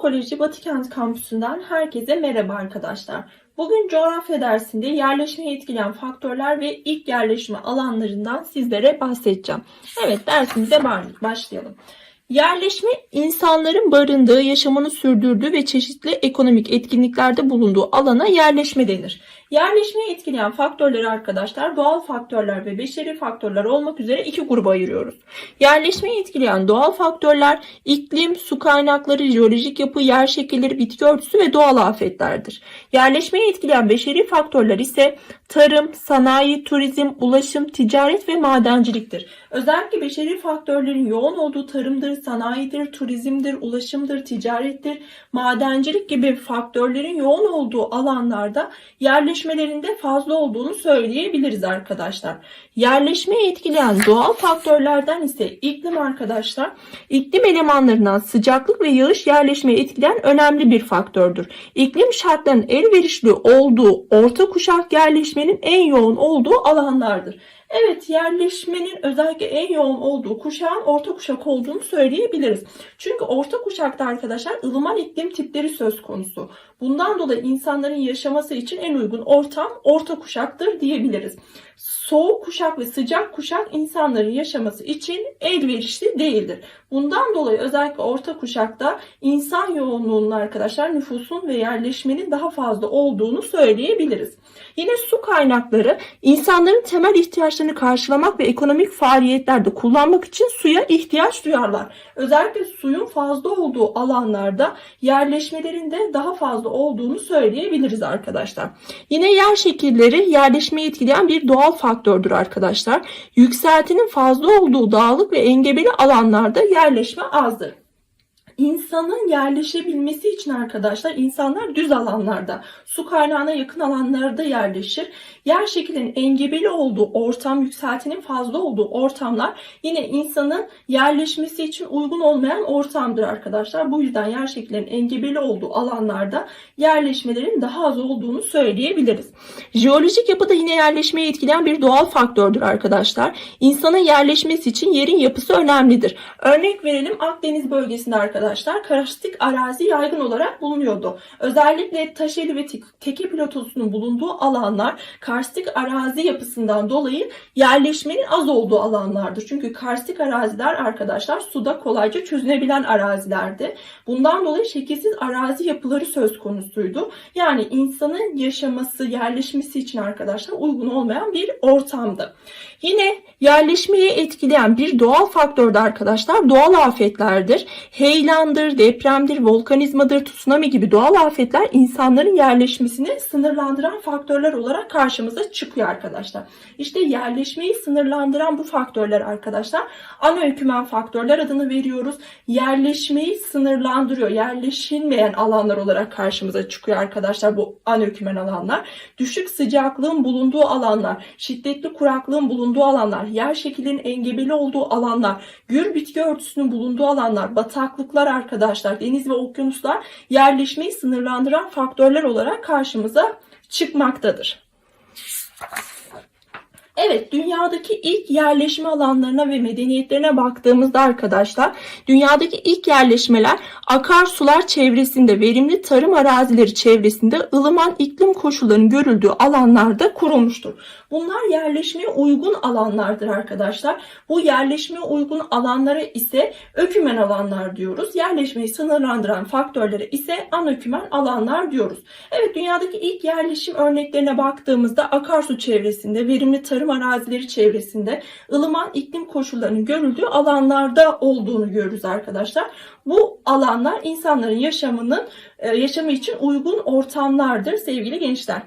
Ekoloji Batıkent Kampüsü'nden herkese merhaba arkadaşlar. Bugün coğrafya dersinde yerleşmeyi etkileyen faktörler ve ilk yerleşme alanlarından sizlere bahsedeceğim. Evet dersimize ba- başlayalım. Yerleşme insanların barındığı, yaşamını sürdürdüğü ve çeşitli ekonomik etkinliklerde bulunduğu alana yerleşme denir. Yerleşmeyi etkileyen faktörleri arkadaşlar doğal faktörler ve beşeri faktörler olmak üzere iki gruba ayırıyoruz. Yerleşmeyi etkileyen doğal faktörler iklim, su kaynakları, jeolojik yapı, yer şekilleri, bitki örtüsü ve doğal afetlerdir. Yerleşmeyi etkileyen beşeri faktörler ise tarım, sanayi, turizm, ulaşım, ticaret ve madenciliktir. Özellikle beşeri faktörlerin yoğun olduğu tarımdır, sanayidir, turizmdir, ulaşımdır, ticarettir, madencilik gibi faktörlerin yoğun olduğu alanlarda yerleşmelerinde fazla olduğunu söyleyebiliriz arkadaşlar. Yerleşmeyi etkileyen doğal faktörlerden ise iklim arkadaşlar, iklim elemanlarından sıcaklık ve yağış yerleşmeyi etkileyen önemli bir faktördür. İklim şartlarının elverişli olduğu orta kuşak yerleşmenin en yoğun olduğu alanlardır. Evet yerleşmenin özellikle en yoğun olduğu kuşağın orta kuşak olduğunu söyleyebiliriz. Çünkü orta kuşakta arkadaşlar ılıman iklim tipleri söz konusu. Bundan dolayı insanların yaşaması için en uygun ortam orta kuşaktır diyebiliriz. Soğuk kuşak ve sıcak kuşak insanların yaşaması için elverişli değildir. Bundan dolayı özellikle orta kuşakta insan yoğunluğunun arkadaşlar nüfusun ve yerleşmenin daha fazla olduğunu söyleyebiliriz. Yine su kaynakları insanların temel ihtiyaçlarını karşılamak ve ekonomik faaliyetlerde kullanmak için suya ihtiyaç duyarlar. Özellikle suyun fazla olduğu alanlarda yerleşmelerin de daha fazla olduğunu söyleyebiliriz arkadaşlar. Yine yer şekilleri yerleşmeyi etkileyen bir doğal faktördür arkadaşlar. Yükseltinin fazla olduğu dağlık ve engebeli alanlarda yerleşme azdır. İnsanın yerleşebilmesi için arkadaşlar insanlar düz alanlarda, su kaynağına yakın alanlarda yerleşir. Yer şeklinin engebeli olduğu ortam, yükseltinin fazla olduğu ortamlar yine insanın yerleşmesi için uygun olmayan ortamdır arkadaşlar. Bu yüzden yer şeklinin engebeli olduğu alanlarda yerleşmelerin daha az olduğunu söyleyebiliriz. Jeolojik yapı da yine yerleşmeyi etkileyen bir doğal faktördür arkadaşlar. İnsanın yerleşmesi için yerin yapısı önemlidir. Örnek verelim Akdeniz bölgesinde arkadaşlar karstik arazi yaygın olarak bulunuyordu. Özellikle Taşeli ve Teke platosunun bulunduğu alanlar karstik arazi yapısından dolayı yerleşmenin az olduğu alanlardır. Çünkü karstik araziler arkadaşlar suda kolayca çözünebilen arazilerdi. Bundan dolayı şekilsiz arazi yapıları söz konusuydu. Yani insanın yaşaması, yerleşmesi için arkadaşlar uygun olmayan bir ortamdı. Yine yerleşmeyi etkileyen bir doğal faktör de arkadaşlar doğal afetlerdir. Heyelandır, depremdir, volkanizmadır, tsunami gibi doğal afetler insanların yerleşmesini sınırlandıran faktörler olarak karşımıza çıkıyor arkadaşlar. İşte yerleşmeyi sınırlandıran bu faktörler arkadaşlar anaökümen faktörler adını veriyoruz. Yerleşmeyi sınırlandırıyor. Yerleşilmeyen alanlar olarak karşımıza çıkıyor arkadaşlar bu anaökümen alanlar. Düşük sıcaklığın bulunduğu alanlar, şiddetli kuraklığın bulunduğu alanlar, yer şekillerinin engebeli olduğu alanlar, gür bitki örtüsünün bulunduğu alanlar, bataklıklar arkadaşlar, deniz ve okyanuslar yerleşmeyi sınırlandıran faktörler olarak karşımıza çıkmaktadır. Evet, dünyadaki ilk yerleşme alanlarına ve medeniyetlerine baktığımızda arkadaşlar, dünyadaki ilk yerleşmeler akarsular çevresinde, verimli tarım arazileri çevresinde ılıman iklim koşullarının görüldüğü alanlarda kurulmuştur. Bunlar yerleşmeye uygun alanlardır arkadaşlar. Bu yerleşmeye uygun alanlara ise ökümen alanlar diyoruz. Yerleşmeyi sınırlandıran faktörlere ise anökümen alanlar diyoruz. Evet, dünyadaki ilk yerleşim örneklerine baktığımızda akarsu çevresinde, verimli tarım arazileri çevresinde ılıman iklim koşullarının görüldüğü alanlarda olduğunu görürüz arkadaşlar. Bu alanlar insanların yaşamının e, yaşamı için uygun ortamlardır sevgili gençler.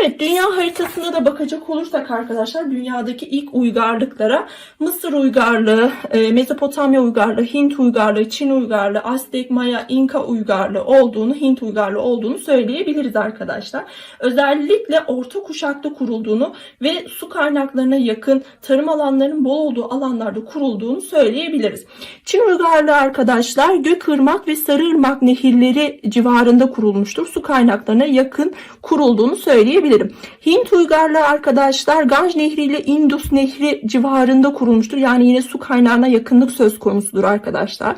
Evet dünya haritasına da bakacak olursak arkadaşlar dünyadaki ilk uygarlıklara Mısır uygarlığı, e, Mezopotamya uygarlığı, Hint uygarlığı, Çin uygarlığı, Aztek, Maya, İnka uygarlığı olduğunu, Hint uygarlığı olduğunu söyleyebiliriz arkadaşlar. Özellikle orta kuşakta kurulduğunu ve su kaynaklarına yakın tarım alanlarının bol olduğu alanlarda kurulduğunu söyleyebiliriz. Çin uygarlığı arkadaşlar Gökırmak ve Sarıırmak nehirleri civarında kurulmuştur. Su kaynaklarına yakın kurulduğunu söyleyebiliriz söyleyebilirim. Hint uygarlığı arkadaşlar Ganj Nehri ile Indus Nehri civarında kurulmuştur. Yani yine su kaynağına yakınlık söz konusudur arkadaşlar.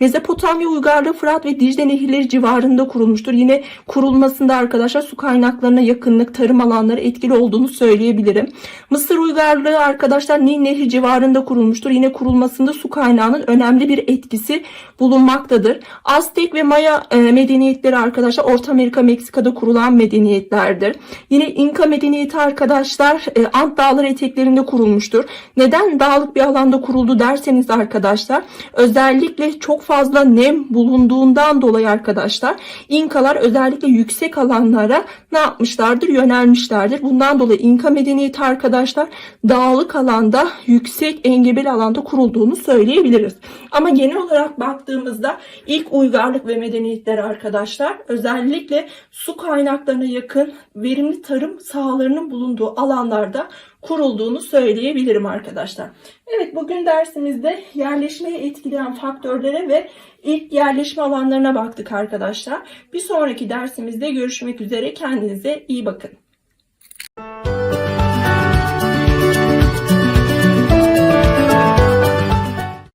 Mezopotamya uygarlığı Fırat ve Dicle nehirleri civarında kurulmuştur. Yine kurulmasında arkadaşlar su kaynaklarına yakınlık, tarım alanları etkili olduğunu söyleyebilirim. Mısır uygarlığı arkadaşlar Nil Nehri civarında kurulmuştur. Yine kurulmasında su kaynağının önemli bir etkisi bulunmaktadır. Aztek ve Maya e, medeniyetleri arkadaşlar Orta Amerika, Meksika'da kurulan medeniyetlerdir. Yine İnka medeniyeti arkadaşlar e, Ant Dağları eteklerinde kurulmuştur. Neden dağlık bir alanda kuruldu derseniz arkadaşlar özellikle çok fazla nem bulunduğundan dolayı arkadaşlar İnkalar özellikle yüksek alanlara ne yapmışlardır? Yönelmişlerdir. Bundan dolayı İnka medeniyeti arkadaşlar dağlık alanda yüksek engebeli alanda kurulduğunu söyleyebiliriz. Ama genel olarak baktığımızda ilk uygarlık ve medeniyetler arkadaşlar özellikle su kaynaklarına yakın verimli tarım sahalarının bulunduğu alanlarda kurulduğunu söyleyebilirim arkadaşlar. Evet bugün dersimizde yerleşmeyi etkileyen faktörlere ve ilk yerleşme alanlarına baktık arkadaşlar. Bir sonraki dersimizde görüşmek üzere. Kendinize iyi bakın.